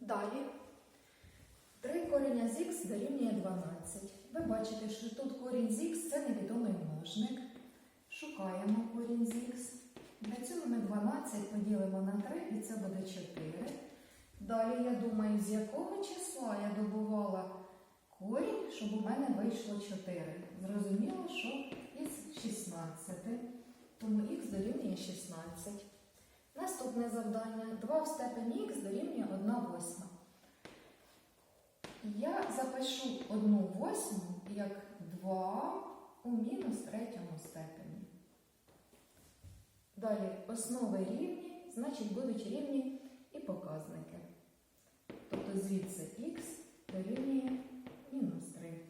Далі 3 коріння з х дорівнює 12. Ви бачите, що тут корінь з х це невідомий множник. Шукаємо корінь з х. Для цього ми 12 поділимо на 3 і це буде 4. Далі я думаю, з якого числа я добувала корінь, щоб у мене вийшло 4. Зрозуміло, що із 16. Тому х дорівнює 16. Наступне завдання. 2 в степені х дорівнює 1 восьма. Я запишу 1 восьму як 2 у мінус третьому степені. Далі основи рівні, значить будуть рівні і показники. Тобто звідси х дорівнює мінус 3.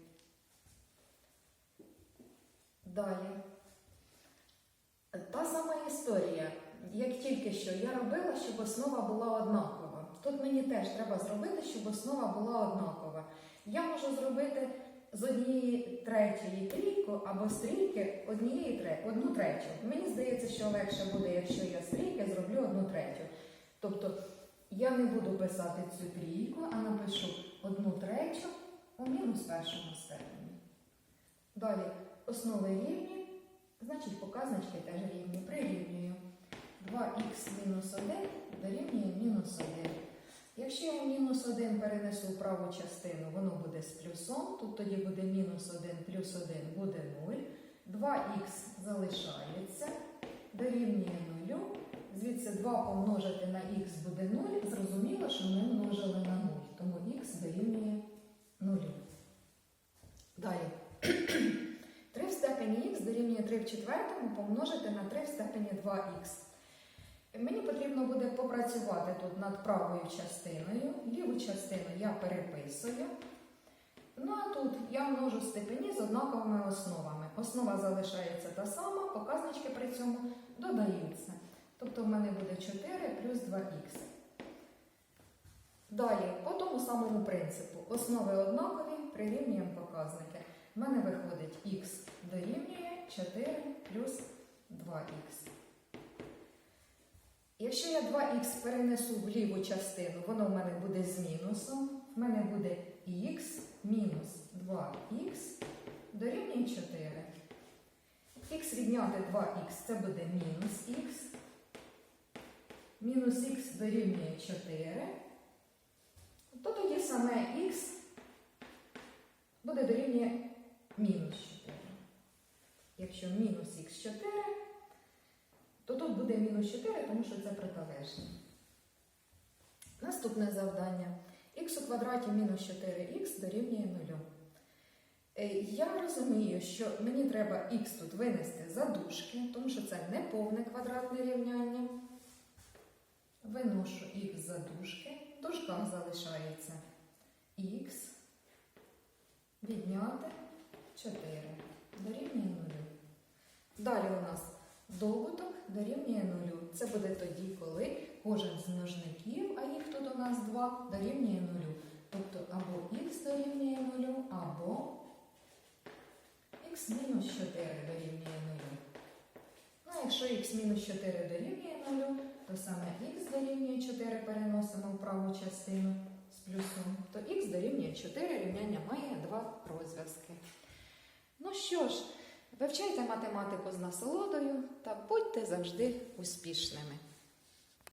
Далі. Та сама історія, як тільки що я робила, щоб основа була однакова. Тут мені теж треба зробити, щоб основа була однакова. Я можу зробити з однієї третьої трійку або стрійки однієї тре- одну третю. Мені здається, що легше буде, якщо я стрійки зроблю одну третю. Тобто я не буду писати цю трійку, а напишу одну третю у мінус першому степені. Далі основи рівні, значить показнички теж рівні. Прирівнюю. 2х мінус 1 дорівнює мінус 1. Якщо я мінус 1 перенесу в праву частину, воно буде з плюсом, тут тоді буде мінус 1 плюс 1 буде 0. 2х залишається, дорівнює 0. Звідси 2 помножити на х буде 0. Зрозуміло, що ми множили на 0, тому х дорівнює 0. Далі. 3 в степені х дорівнює 3 в четвертому помножити на 3 в степені 2х. Мені потрібно буде попрацювати тут над правою частиною. Ліву частину я переписую. Ну а тут я множу степені з однаковими основами. Основа залишається та сама, показнички при цьому додаються. Тобто в мене буде 4 плюс 2х. Далі, по тому самому принципу, основи однакові, прирівнюємо показники. В мене виходить х дорівнює 4 плюс 2х. Якщо я 2х перенесу в ліву частину, воно в мене буде з мінусом. В мене буде х мінус 2х дорівнює 4. Х відняти 2х це буде мінус х. Мінус х дорівнює 4. То тоді саме х буде дорівнює мінус 4. Якщо мінус х 4, то тут буде мінус 4, тому що це протилежне. Наступне завдання. х у квадраті мінус 4х дорівнює 0. Е, Я розумію, що мені треба х тут винести за дужки, тому що це не повне квадратне рівняння. Виношу х за дужки. В залишається х відняти 4 дорівнює 0. Далі у нас добуток дорівнює 0. Це буде тоді, коли кожен з множників, а їх тут у нас 2, дорівнює 0. Тобто або х дорівнює 0, або мінус 4 дорівнює 0. Ну, а якщо х мінус 4 дорівнює 0, то саме х дорівнює 4 переносимо в праву частину з плюсом, то х дорівнює 4 рівняння має два розв'язки. Ну що ж, вивчайте математику з насолодою та будьте завжди успішними.